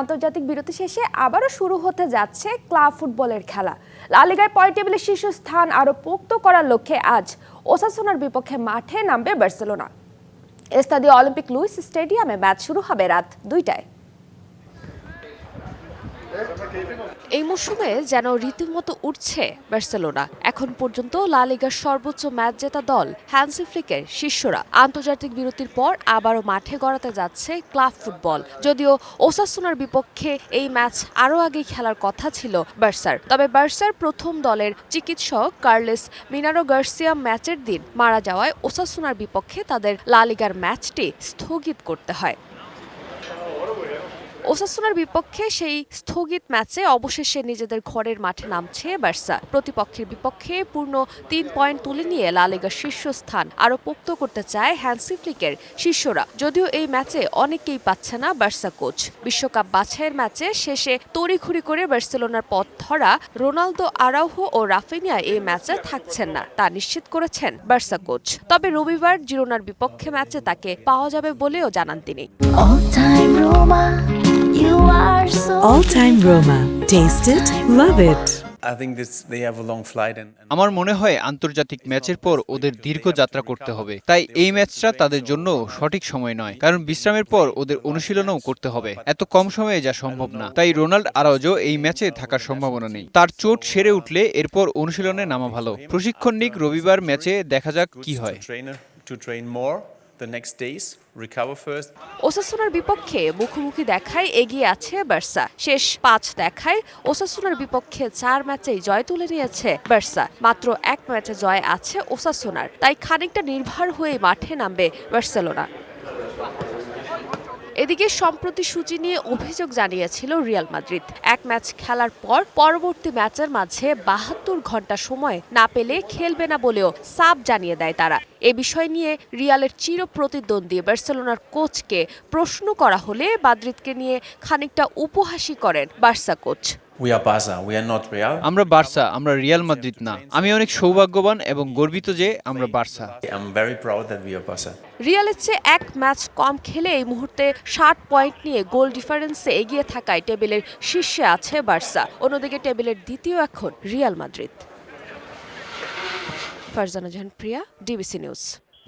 আন্তর্জাতিক বিরতি শেষে আবারও শুরু হতে যাচ্ছে ক্লাব ফুটবলের খেলা। লালিগায় পয়েন্ট টেবিলের শীর্ষস্থান আরও পোক্ত করার লক্ষ্যে আজ ওসাসোনার বিপক্ষে মাঠে নামবে বার্সেলোনা। এস্তাদি অলিম্পিক লুইস স্টেডিয়ামে ম্যাচ শুরু হবে রাত দুইটায়। এই মৌসুমে যেন রীতিমতো উঠছে বার্সেলোনা। এখন পর্যন্ত লা লিগার সর্বোচ্চ ম্যাচ জেতা দল হ্যান্সি ফ্লিকের শিষ্যরা। আন্তর্জাতিক বিরতির পর আবারও মাঠে গড়াতে যাচ্ছে ক্লাব ফুটবল। যদিও ওসাসোনার বিপক্ষে এই ম্যাচ আরও আগে খেলার কথা ছিল বার্সার। তবে বার্সার প্রথম দলের চিকিৎসক কার্লেস মিনারো গার্সিয়া ম্যাচের দিন মারা যাওয়ায় ওসাসোনার বিপক্ষে তাদের লা লিগার ম্যাচটি স্থগিত করতে হয়। ওসাসুনার বিপক্ষে সেই স্থগিত ম্যাচে অবশেষে নিজেদের ঘরের মাঠে নামছে বার্সা। প্রতিপক্ষের বিপক্ষে পূর্ণ তিন পয়েন্ট তুলে নিয়ে লা লিগার শীর্ষস্থান আরও পোক্ত করতে চায় হ্যান্সি ফ্লিকের শিষ্যরা। যদিও এই ম্যাচে অনেকেই পাচ্ছে না বার্সা কোচ। বিশ্বকাপ বাছাইয়ের ম্যাচে শেষে তড়িঘড়ি করে বার্সেলোনার পথ ধরা রোনালদো আরাউহো ও রাফিনিয়া এই ম্যাচে থাকছেন না, তা নিশ্চিত করেছেন বার্সা কোচ। তবে রবিবার জিরোনার বিপক্ষে ম্যাচে তাকে পাওয়া যাবে বলেও জানান তিনি। All time Roma. Taste it, love it. I think this they have a long flight and, and আমার মনে হয় আন্তর্জাতিক ম্যাচের পর ওদের দীর্ঘ যাত্রা করতে হবে। তাই এই ম্যাচটা তাদের জন্য সঠিক সময় নয় কারণ বিশ্রামের পর ওদের অনুশীলনও করতে হবে। এত কম সময়ে যা সম্ভব না। তাই রোনাল্ড আরাউজো এই ম্যাচে থাকার সম্ভাবনা নেই। তার চোট সেরে উঠলে এরপর অনুশীলনে নামা ভালো। প্রশিক্ষণ নিক রবিবার ম্যাচে দেখা যাক কি হয়। ওসাসুনার বিপক্ষে মুখোমুখি দেখায় এগিয়ে আছে বার্সা। শেষ পাঁচ দেখায় ওসাসুনার বিপক্ষে চার ম্যাচেই জয় তুলে নিয়েছে বার্সা। মাত্র এক ম্যাচে জয় আছে ওসাসুনার তাই খানিকটা নির্ভর হয়ে মাঠে নামবে বার্সেলোনা। এদিকে সম্প্রতি সূচি নিয়ে অভিযোগ জানিয়েছিল রিয়াল মাদ্রিদ। এক ম্যাচ খেলার পর পরবর্তী ম্যাচের মাঝে বাহাত্তর ঘণ্টা সময় না পেলে খেলবে না বলেও সাপ জানিয়ে দেয় তারা। এ বিষয় নিয়ে রিয়ালের চির প্রতিদ্বন্দ্বী বার্সেলোনার কোচকে প্রশ্ন করা হলে মাদ্রিদকে নিয়ে খানিকটা উপহাসী করেন Barca coach. We are Barca, we are not Real. আমরা বার্সা আমরা রিয়াল মাদ্রিদ না। আমি অনেক সৌভাগ্যবান এবং গর্বিত যে আমরা Barca. I'm very proud that we are Barca. রিয়ালের চেয়ে এক ম্যাচ কম খেলে এই মুহূর্তে ষাট পয়েন্ট নিয়ে গোল ডিফারেন্সে এগিয়ে থাকায় টেবিলের শীর্ষে আছে বার্সা। অন্যদিকে টেবিলের দ্বিতীয় এখন Real Madrid. Farzana Jahan Priya D B C news.